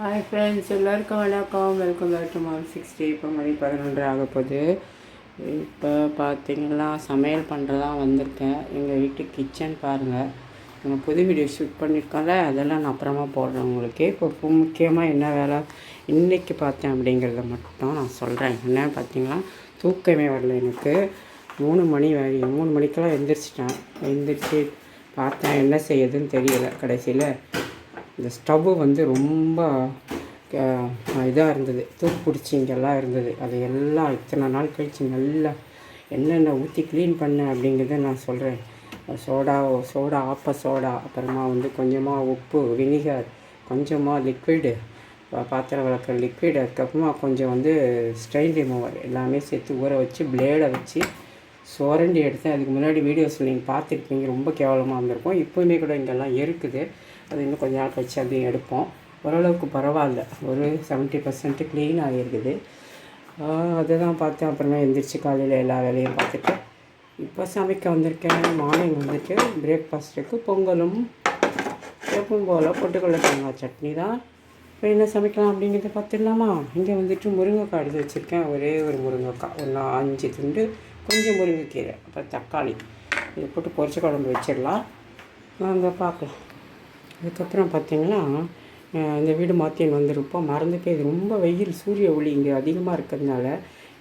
Hi friends எல்லாருக்கும் வணக்கம். Welcome back to mall sixty இப்போ மணி பதினொன்று ஆக போகுது. இப்போ பார்த்தீங்கன்னா சமையல் பண்ணுறதா வந்திருக்கேன். எங்கள் வீட்டு கிச்சன் பாருங்கள் நம்ம புது வீடியோ ஷூட் பண்ணியிருக்கோம்ல அதெல்லாம் நான் அப்புறமா போடுறேன் உங்களுக்கு. இப்போ முக்கியமாக என்ன வேலை? இன்றைக்கி பார்த்தேன் அப்படிங்கிறத மட்டும் நான் சொல்கிறேன் என்னன்னு பார்த்தீங்கன்னா தூக்கமே வரல எனக்கு. மூணு மணி வரை மூணு மணிக்கெல்லாம் எழுந்திரிச்சிட்டேன் எழுந்திரிச்சி பார்த்தேன் என்ன செய்யுதுன்னு தெரியல கடைசியில். இந்த ஸ்டவ்வு வந்து ரொம்ப இதாக இருந்தது. தூக்குப்பிடிச்சி இங்கெல்லாம் இருந்தது. அது எல்லாம் இத்தனை நாள் கழித்து நல்லா என்னென்ன ஊற்றி க்ளீன் பண்ணேன் அப்படிங்கிறத நான் சொல்கிறேன் சோடா சோடா ஆப்ப சோடா அப்புறமா வந்து கொஞ்சமாக உப்பு வினிகர் கொஞ்சமாக லிக்விடு பாத்திரம் வளர்க்குற லிக்விட் அதுக்கப்புறமா கொஞ்சம் வந்து ஸ்ட்ரெயின் ரிமூவர் எல்லாமே சேர்த்து ஊற வச்சு பிளேடை வச்சு சோரண்டி எடுத்தேன். அதுக்கு முன்னாடி வீடியோஸில் நீங்கள் பார்த்துருப்பீங்க. ரொம்ப கேவலமாக இருந்திருக்கும். இப்போவுமே கூட இங்கெல்லாம் இருக்குது. அது இன்னும் கொஞ்ச நாள் கழிச்சு அதையும் எடுப்போம். ஓரளவுக்கு பரவாயில்ல. ஒரு செவன்ட்டி பர்சன்ட் க்ளீன் ஆகிருக்குது அதை தான் பார்த்தேன். அப்புறமா எந்திரிச்சு காலையில் எல்லா வேலையும் பார்த்துட்டு இப்போ சமைக்க வந்திருக்கேன். மார்னிங் வந்துட்டு பிரேக்ஃபாஸ்ட்டுக்கு பொங்கலும் எப்பவும் போல் பொட்டுக்கடலை தேங்காய் சட்னி தான். இப்போ என்ன சமைக்கலாம் அப்படிங்கிறத பார்த்துடலாமா? இங்கே வந்துட்டு முருங்கைக்காய் எடுத்து வச்சுருக்கேன். ஒரே ஒரு முருங்கைக்காய். ஒன்று அஞ்சு துண்டு கொஞ்சம் முருங்கைக்கீரை அப்புறம் தக்காளி. இதை போட்டு பொரிச்ச குழம்பு வச்சிடலாம். நாங்கள் பார்க்கலாம் அதுக்கப்புறம் பார்த்திங்கன்னா இந்த வீடு மாற்றின்னு வந்திருப்போம். மறந்து போய் இது ரொம்ப வெயில் சூரிய ஒளி இங்கே அதிகமாக இருக்கிறதுனால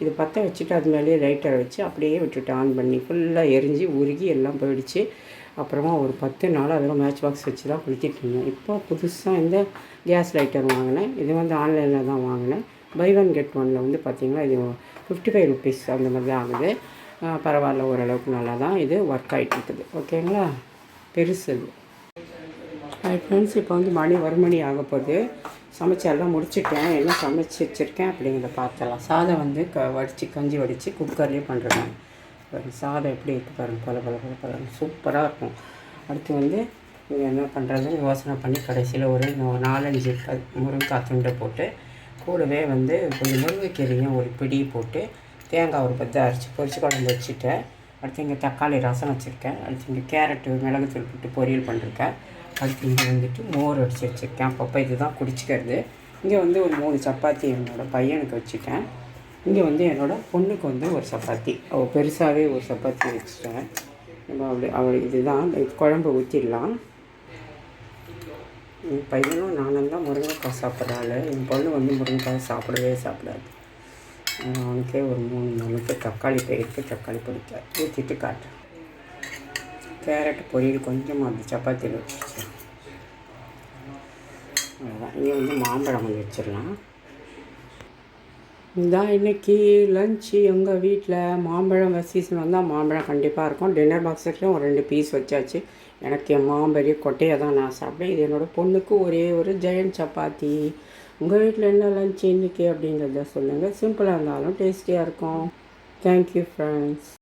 இது பற்ற வச்சுட்டு அது மேலேயே லைட்டரை வச்சு அப்படியே விட்டுட்டு ஆன் பண்ணி ஃபுல்லாக எரிஞ்சு உருகி எல்லாம் போயிடுச்சு. அப்புறமா ஒரு பத்து நாள் அதில் மேட்ச் பாக்ஸ் வச்சு தான் குளித்திட்டு இருந்தேன். இப்போ புதுசாக இந்த கேஸ் லைட்டர் வாங்கினேன். இது வந்து ஆன்லைனில் தான் வாங்கினேன். பை ஒன் கெட் ஒனில் வந்து பார்த்திங்கன்னா இது ஃபிஃப்டி ஃபைவ் ருபீஸ் அந்த மாதிரி தான் ஆகுது. பரவாயில்ல ஓரளவுக்கு நல்லா தான் இது ஒர்க் ஆகிட்டு இருக்குது ஓகேங்களா? பெருசு அது ஹாய் ஃப்ரெண்ட்ஸ் இப்போ வந்து மணி ஒரு மணி ஆக போகுது. சமைச்செல்லாம் முடிச்சுட்டேன். என்ன சமைச்சு வச்சுருக்கேன் அப்படிங்கிறத பார்த்தலாம் சாதம் வந்து க வடித்து கஞ்சி வடித்து குக்கர்லேயே பண்ணுறேன் சாதம் எப்படி இருக்குது பாருங்கள் பல பல பல பல சூப்பராக இருக்கும். அடுத்து வந்து என்ன பண்ணுறதுன்னு யோசனை பண்ணி கடைசியில் ஒரு நாலஞ்சு முருங்கைக்காய் துண்டை போட்டு கூடவே வந்து கொஞ்சம் முருங்கைக்கீரையும் ஒரு பிடி போட்டு தேங்காய் ஒரு பத்து அரைச்சி பொரிச்சு குழம்பு வச்சுட்டேன். அடுத்து இங்கே தக்காளி ரசம் வச்சுருக்கேன். அடுத்து இங்கே கேரட்டு மிளகு தூள் போட்டு பொரியல் பண்ணிருக்கேன். அடுத்து இங்கே வந்துட்டு மோர் அடித்து வச்சுருக்கேன். அப்பப்போ இதுதான் குடிச்சிக்கிறது. இங்கே வந்து ஒரு மூணு சப்பாத்தி என்னோடய பையனுக்கு வச்சுட்டேன். இங்கே வந்து என்னோடய பொண்ணுக்கு வந்து ஒரு சப்பாத்தி. அவள் பெருசாகவே ஒரு சப்பாத்தி வச்சுட்டேன். நம்ம அப்படி அவள் இதுதான். குழம்பு ஊற்றிடலாம் என் பையனும் நானும் தான் முருங்கைக்காய் சாப்பிட்றாள் என் பொண்ணு வந்து முருங்கைக்காய் சாப்பிடவே சாப்பிடாது. அவனுக்கே ஒரு மூணு மணிக்கு தக்காளி பயிருக்கு தக்காளி பிடிக்காது ஊற்றிட்டு காட்டுறேன் கேரட் பொரியல் கொஞ்சமாக அந்த சப்பாத்தியில் வச்சுருச்சு அவ்வளோதான் இங்கே வந்து மாம்பழம் கொஞ்சம் வச்சிடலாம். இதுதான் இன்றைக்கி லஞ்சு எங்கள் வீட்டில் மாம்பழம் சீசன் வந்தால் மாம்பழம் கண்டிப்பாக இருக்கும். டின்னர் பாக்ஸஸ்லையும் ஒரு ரெண்டு பீஸ் வச்சாச்சு. எனக்கு என் மாம்பெரிய கொட்டையை தான் நான் சாப்பிட்டேன் இது என்னோடய பொண்ணுக்கு ஒரே ஒரு ஜெயன் சப்பாத்தி. உங்கள் வீட்டில் என்ன லஞ்ச் இன்றைக்கி அப்படிங்கிறத சொல்லுங்கள் சிம்பிளாக இருந்தாலும் டேஸ்டியாக இருக்கும். Thank you friends